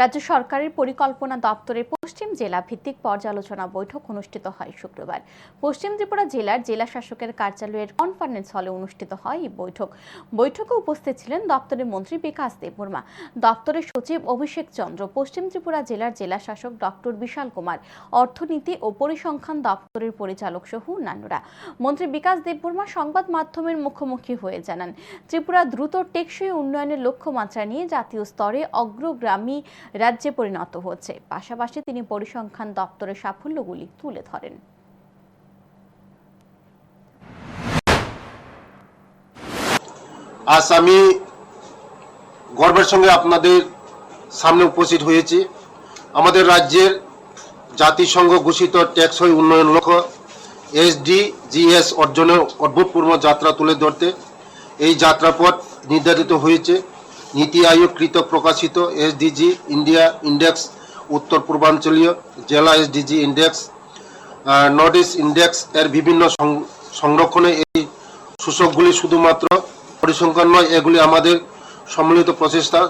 রাজ্য সরকারের পরিকল্পনা দপ্তরের পশ্চিম জেলা ভিত্তিক পর্যালোচনা বৈঠক অনুষ্ঠিত হয় শুক্রবার। পশ্চিম ত্রিপুরা জেলার জেলা শাসকের কার্যালয়ের কনফারেন্স হলে অনুষ্ঠিত হয় এই বৈঠক। বৈঠকে উপস্থিত ছিলেন দপ্তরের মন্ত্রী বিকাশ দেববর্মা, দপ্তরের সচিব অভিষেক চন্দ্র, পশ্চিম ত্রিপুরা জেলার জেলা শাসক ডক্টর বিশাল কুমার, অর্থনীতি ও পরিসংখ্যান দপ্তরের পরিচালক সহ অন্যান্যরা। মন্ত্রী বিকাশ দেববর্মা সংবাদ মাধ্যমের মুখোমুখি হয়ে জানান, ত্রিপুরা দ্রুত টেকসই উন্নয়নের লক্ষ্যমাত্রা নিয়ে জাতীয় স্তরে অগ্রগামী রাজ্যে পরিণত হচ্ছে। পাশাপাশি তিনি পরিসংখ্যান দপ্তরের সাফল্যগুলি তুলে ধরেন। আজ আমি গর্বের সঙ্গে আপনাদের সামনে উপস্থিত হয়েছি। আমাদের রাজ্যের জাতিসংঘ ঘোষিত টেকসই উন্নয়ন লক্ষ্য এসডিজিএস অর্জনের অভূতপূর্ব যাত্রা তুলে ধরতে। এই যাত্রাপথ নির্ধারিত হয়েছে। নীতি আয়োগ কৃত প্রকাশিত এসডিজি ইন্ডিয়া ইন্ডেক্স উত্তর পূর্বাঞ্চলীয় জেলা SDG index north east index এর বিভিন্ন সংরক্ষণে এই সূচকগুলি শুধুমাত্র পরিসংখ্যান নয়, এগুলি আমাদের সম্মিলিত প্রচেষ্টা।